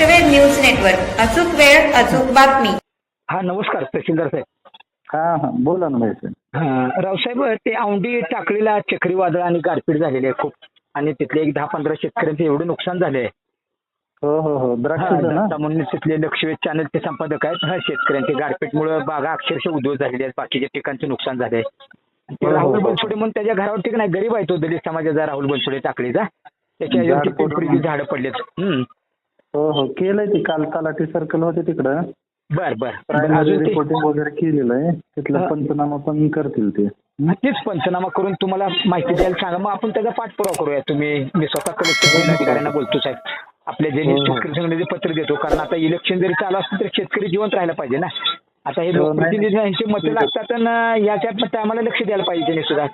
लक्षवेध news network. अचूक वेळ अचूक बातमी. हा नमस्कार तहसीलदार साहेब. हा हा बोला ना साहेब. हा, रावसाहेब ते औंढी टाकळीला चक्रीवादळ आणि गारपीट झालेली आहे खूप. आणि तिथले एक दहा पंधरा शेतकऱ्यांचे एवढे नुकसान झाले आहे हो हो हो द्राक्षाचं ना? म्हणून तिथले लक्षवेध चॅनलचे संपादक आहेत. हा शेतकऱ्यांचे गारपीटमुळे बागा अक्षरशः उद्ध्वस्त झालेले आहेत. बाकीच्या पिकांचे नुकसान झाले ते हो, हो, राहुल हो. बनसोडे म्हणून त्याच्या घरावरती नाही गरीब आहे तो दलित समाजाचा राहुल बनसोडे टाकळीचा. त्याच्या झाड पडून- झाडं पडलेत. हम्म. हो हो. केलंय ते. काल तलाठी सर्कल होते तिकडं. बर बर. बर प्रायमरी अजून ते रिपोर्टिंग वगैरे केलेलं आहे. तिथलं हा. पंचनामा पण करतील ते? तेच पंचनामा करून तुम्हाला माहिती द्यायला सांगा. मग आपण त्याचा पाठपुरावा करूया. तुम्ही मी स्वतः कलेक्टर अधिकाऱ्यांना बोलतो साहेब. आपल्या जे हो, हो. शेतकरी संघटनेचे पत्र देतो. कारण आता इलेक्शन जरी चालू असलं तर शेतकरी जिवंत राहायला पाहिजे ना. आता हे हो, नाही. लोकप्रतिनिधी यांची मतं लागतात आणि याच्या टायमाला लक्ष द्यायला पाहिजे त्यांनी सुद्धा.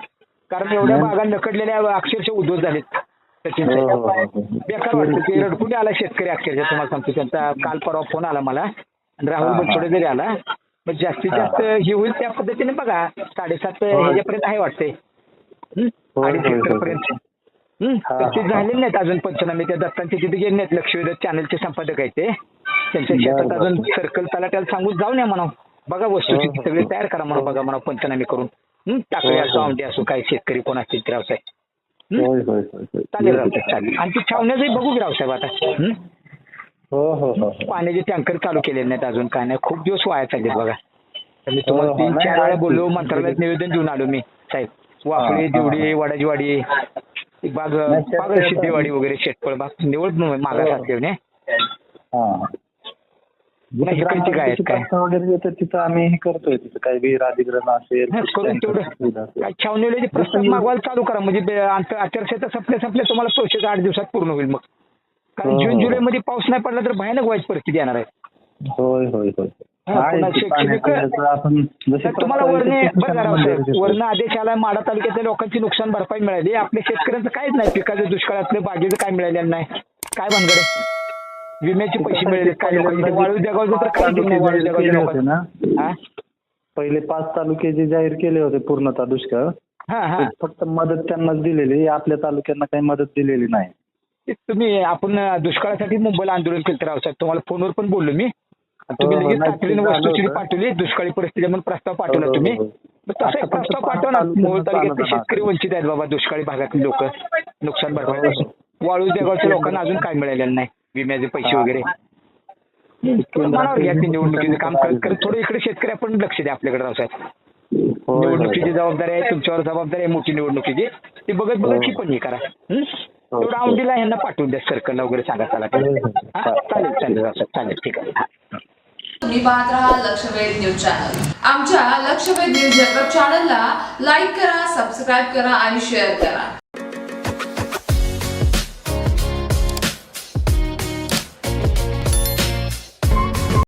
कारण एवढ्या नाही. भागात लकडलेल्या अक्षरशः उद्ध्वस्त झालेत. हो, हो. हो. बेकार वाटतं ते रडकुंडी आला शेतकरी अक्षरशः तुम्हाला सांगतो त्यांचा काल परवा फोन आला मला. आणि राहुल. बनसोडे जरी आला मग जास्तीत जास्त हे होईल त्या पद्धतीने बघा. साडेसात ह्याच्यापर्यंत आहे वाटते ते झालेले नाहीत अजून पंचनामे. त्या दत्तांचे तिथे गेले नाहीत. लक्षवेध चॅनलचे संपादक आहेत ते. त्यांच्या शेतात. अजून सर्कल तलाट्याला सांगून जाऊन या म्हणा. बघा वस्तूची हो. सगळी तयार करा म्हणा. बघा म्हणा पंचनामे करून? टाकळी असो. औंढी असो काही शेतकरी कोण असतील ते रावसाहेब. हं? होय होय. चालेल चालेल आणि ती छावण्याचंही बघू की रावसाहेब आता हं? हो हो हो. पाण्याचे टँकर चालू केले नाहीत अजून काय नाही खूप दिवस वाया चाललेत बघा तर मी तुम्हाला हो. तीन चार वेळा. बोललो मंत्रालयात निवेदन देऊन आलो मी साहेब वाकडी. दिवडी वडाची वाडी एक बाग बाग सिद्धेवाडी वगैरे शेतफळ बाग निवड मागास हो. वगैरे तिथं आम्ही हे करतोय तिथं काही विहीर अधिग्रहण असेल छावणीचे प्रस्ताव मागवायला चालू करा म्हणजे आचारसंहिता संपल्या संपल्या तुम्हाला प्रोसेस आठ दिवसात पूर्ण होईल मग. कारण हो, जून हो. जुलै मध्ये पाऊस नाही पडला तर भयानक वाईट परिस्थिती येणार आहे. होय होय होय. तुम्हाला देतो. वरनं आदेश आला माडा तालुक्यातल्या लोकांची नुकसान भरपाई मिळाली. आपल्या शेतकऱ्यांचं काहीच नाही पिकाचं दुष्काळातलं बागेचं काय मिळालेलं नाही. काय भानगड आहे? विम्याचे पैसे मिळाले वाळू जगावचं तर काही दिलं नाही वाळू केले जगावच्या होते लोकांना ना हा? पहिले पाच तालुके जे जाहीर केले होते पूर्णतः दुष्काळ हा हा. फक्त मदत त्यांनाच दिलेली आपल्या तालुक्यांना काही मदत दिलेली नाही. ते तुम्ही आपण दुष्काळासाठी मुंबईला आंदोलन केलं तर रावसाहेब तुम्हाला फोनवर पण बोललो मी. तुम्ही हो, हो, लगेच नाही, तातडीने ते झालं वस्तुस्थिती होतं. पाठवली दुष्काळी परिस्थिती म्हणून प्रस्ताव पाठवला हो, तुम्ही. हो, हो. मग तसा आता एक फक्त प्रस्ताव पाच पाठवा ना. मोहोळ तालुक्यातले चालत शेतकरी. वंचित आहेत बाबा दुष्काळी भागातले लोक. नुकसान भरपाई. वाळू जगावच्या लोकांना अजून काय मिळालेलं नाही. विम्याचे पैसे हा. वगैरे ते निवडणुकीचं काम करत करत थोडं इकडे शेतकरी आपण लक्ष द्या आपल्याकडे रावसाहेब निवडणुकीची. जबाबदारी आहे तुमच्यावर जबाबदारी आहे मोठी निवडणुकीची ती बघत बघत हो. ही पण हे करा. तेवढं औंढीला यांना पाठवून द्या सर्कलला वगैरे सांगा चला चालेल चालेल रावसाहेब चालेल ठीक आहे हा. तुम्ही पाहत राहा लक्षवेध न्यूज चॅनल आमच्या लक्षवेध न्यूज नेटवर्क चॅनलला लाईक करा सबस्क्राईब करा आणि शेअर करा